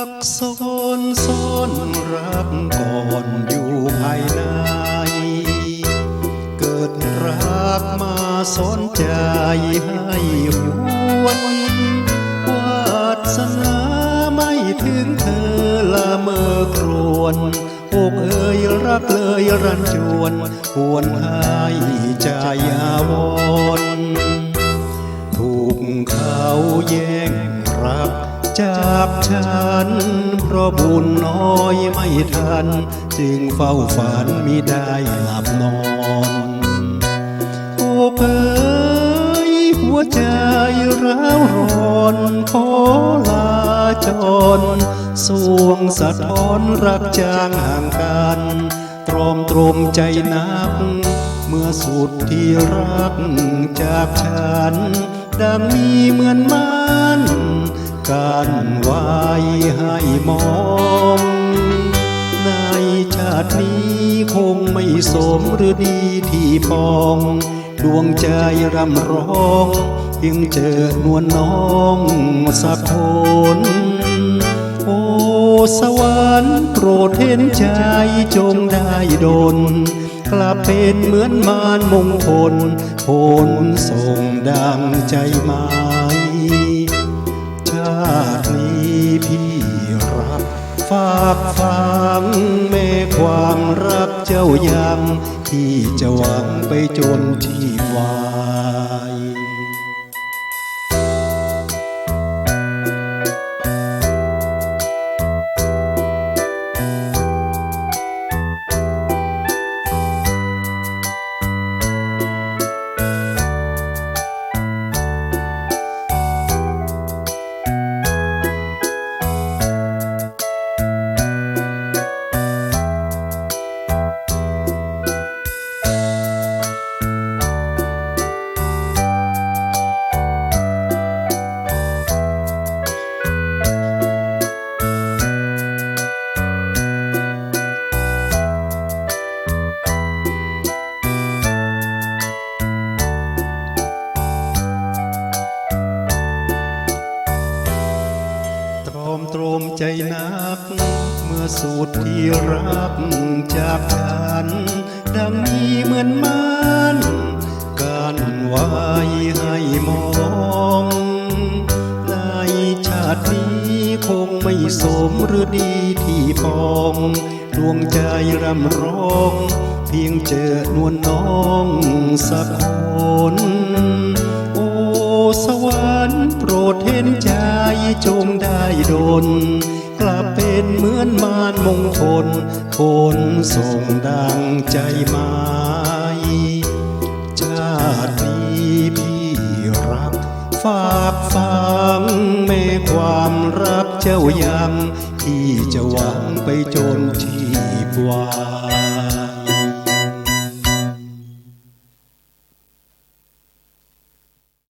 ซักซ้อนซ้อนรักก่อนอยู่ภายใน เกิดรักมาซ้อนใจให้หวนวาสนาไม่ถึงเธอละเมอครวนอกเอ่ยรักเลยรันจวนหวนให้ใจยาวนถูกเขาแย่ง จากฉัน เพราะบุญน้อยไม่ทัน จึงเฝ้าฝันมิได้หลับนอนโอ้เอ๋ยหัวใจร้าวร้อนขอลาจรสวงสะท้อนรักจางห่างกันตรอมตรมใจนัก เมื่อสุดที่รักจากฉัน ดังมีเหมือนมัน การไว้ให้มอง ในชาตินี้คงไม่สมหรือดีที่ปอง ดวงใจรำร้องเพียงเจอนวลน้องสักคนโอ้สวรรค์โปรดเห็นใจจงได้ดลกลับเป็นเหมือนมารมงคลผลส่งดังใจหมาย ตินี้พี่รับ ฝากฟังแม่ความรักเจ้ายังที่จะหวังไปจนที่วา อมตรมใจนัก เมื่อสูตรที่รักจากฉันดังมีเหมือนมันการไว้ให้มองในชาตินี้คงไม่สมหรือดีที่ปองดวงใจรำร้อง เพียงเจอนวลน้องสักคน สวรรค์โปรดเห็นใจจงได้ดลกลับเป็นเหมือนมารมงคลผลส่งดังใจหมายชาตินี้พี่รัก ฝากฟังแม่ความรักเจ้ายังที่จะหวังไปจนที่วาย